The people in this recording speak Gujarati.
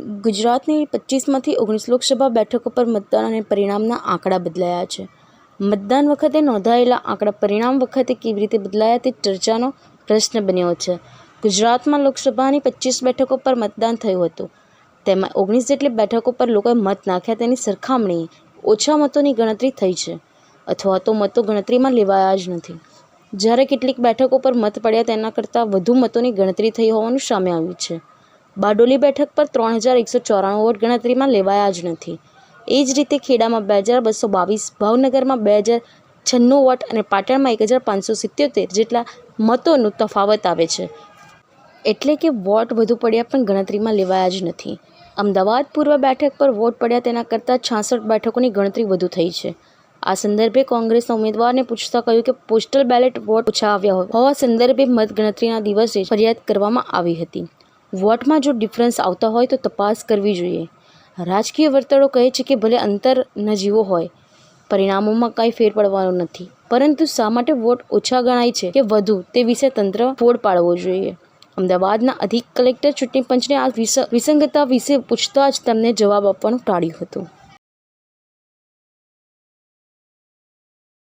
ગુજરાતની પચીસમાંથી ઓગણીસ લોકસભા બેઠકો પર મતદાન અને પરિણામના આંકડા બદલાયા છે. મતદાન વખતે નોંધાયેલા આંકડા પરિણામ વખતે કેવી રીતે બદલાયા તે ચર્ચાનો પ્રશ્ન બન્યો છે. ગુજરાતમાં લોકસભાની પચીસ બેઠકો પર મતદાન થયું હતું. તેમાં ઓગણીસ જેટલી બેઠકો પર લોકોએ મત નાખ્યા તેની સરખામણીએ ઓછા મતોની ગણતરી થઈ છે અથવા તો મતો ગણતરીમાં લેવાયા જ નથી. જ્યારે કેટલીક બેઠકો પર મત પડ્યા તેના કરતાં વધુ મતોની ગણતરી થઈ હોવાનું સામે આવ્યું છે. બારડોલી બેઠક પર ત્રણ હજાર એકસો ચોરાણું વોટ ગણતરીમાં લેવાયા જ નથી. એ જ રીતે ખેડામાં બે હજાર બસો બાવીસ, ભાવનગરમાં બે હજાર છન્નું વોટ અને પાટણમાં એક હજાર પાંચસો સિત્યોતેર જેટલા મતોનો તફાવત આવે છે. એટલે કે વોટ વધુ પડ્યા પણ ગણતરીમાં લેવાયા જ નથી. અમદાવાદ પૂર્વ બેઠક પર વોટ પડ્યા તેના કરતાં છાસઠ બેઠકોની ગણતરી વધુ થઈ છે. આ સંદર્ભે કોંગ્રેસના ઉમેદવારને પૂછતા કહ્યું કે પોસ્ટલ બેલેટ વોટ ઓછા આવ્યા હોવા સંદર્ભે મતગણતરીના દિવસે ફરિયાદ કરવામાં આવી હતી. વોટમાં જો ડિફરન્સ આવતા હોય તો તપાસ કરવી જોઈએ. રાજકીય વર્તળો કહે છે કે ભલે અંતર નજીવો હોય, પરિણામોમાં કાંઈ ફેર પડવાનો નથી. પરંતુ શા માટે વોટ ઓછા ગણાય છે કે વધુ તે વિશે તંત્ર ફોડ પાડવો જોઈએ? અમદાવાદના અધિક કલેક્ટર ચૂંટણી પંચને આ વિસ, વિસંગતતા વિશે પૂછતા જ તેમને જવાબ આપવાનું ટાળ્યું હતું.